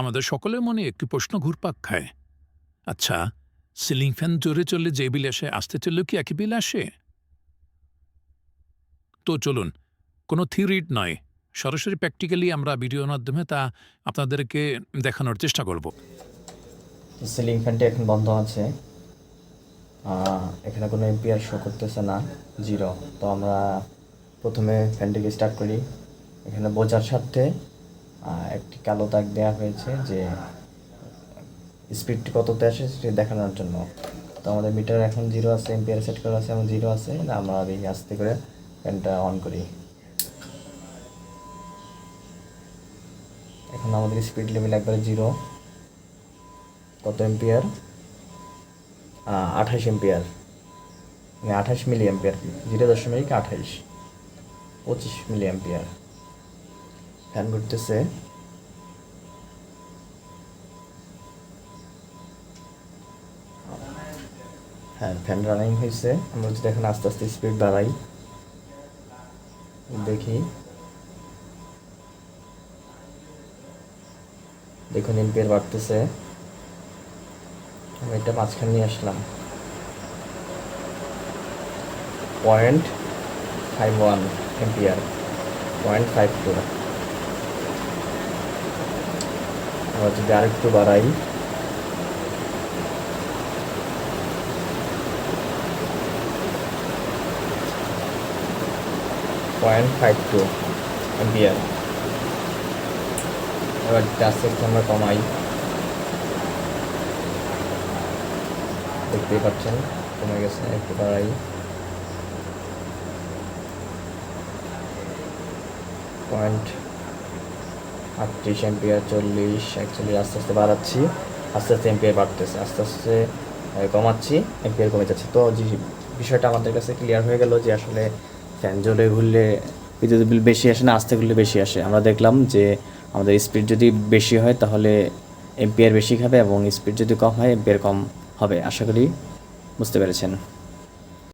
আমাদের সকলের মনে একটি প্রশ্ন ঘুরপাক খায়। আচ্ছা সিলিং ফ্যান জোরে চললে যে বিল আসে, আসতে চললেও কি একই বিল আসে? তো চলুন, কোনো থিওরিট নয়। সরাসরি প্র্যাকটিক্যালি আমরা ভিডিওর মাধ্যমে তা আপনাদেরকে দেখানোর চেষ্টা করব। সিলিং ফ্যানটি এখন বন্ধ আছে। এখানে কোনো এম্পিয়ার শো করতেছে না, জিরো। তো আমরা প্রথমে ফ্যানটিকে স্টার্ট করি। এখানে বোঝার স্বার্থে একটি কালো দাগ দেওয়া হয়েছে যে স্পিডটি কততে আসে সেটি দেখানোর জন্য। তো আমাদের মিটার এখন জিরো আছে এম্পিয়ার সেট করা আছে এবং জিরো আছে আমরা এই আস্তে করে ফ্যানটা অন করি। এখন আমাদের স্পিড লেভেল একবারে জিরো কত এম্পিয়ার আঠাশ এম্পিয়ার মানে আঠাশ মিলি এম্পিয়ার জিরো দশমিক আঠাইশ পঁচিশ মিলি এম্পিয়ার ফ্যান ঘুরতেছে হ্যাঁ ফ্যান রানিং হয়েছে আমরা যদি এখন আস্তে আস্তে স্পিড বাড়াই, দেখি। দেখুন এম্পিয়ার বাড়তেছে। আমি এটা মাঝখানে নিয়ে আসলাম। Point five one ampere point five two আমরা যদি আরেকটু বাড়াই পয়েন্ট ফাইভ টু এম্পিয়ার এবার আস্তে আস্তে আমরা কমাই। দেখতেই পাচ্ছেন, কমে গেছে একটু বাড়াই পয়েন্ট আটত্রিশ এম্পিয়ার চল্লিশ একচল্লিশ আস্তে আস্তে বাড়াচ্ছি, আস্তে আস্তে এম্পিয়ার বাড়তেছে, আস্তে আস্তে কমাচ্ছি এম্পিয়ার কমে যাচ্ছে। তো যে বিষয়টা আমাদের কাছে ক্লিয়ার হয়ে গেল যে আসলে ফ্যান জলে ঘুরলে বিদ্যুৎ বিল বেশি আসে না, আস্তে ঘুরলে বেশি আসে। আমরা দেখলাম যে আমাদের স্পিড যদি বেশি হয় তাহলে এম্পিয়ার বেশি খাবে এবং স্পিড যদি কম হয় এম্পিয়ার কম হবে। আশা করি বুঝতে পেরেছেন।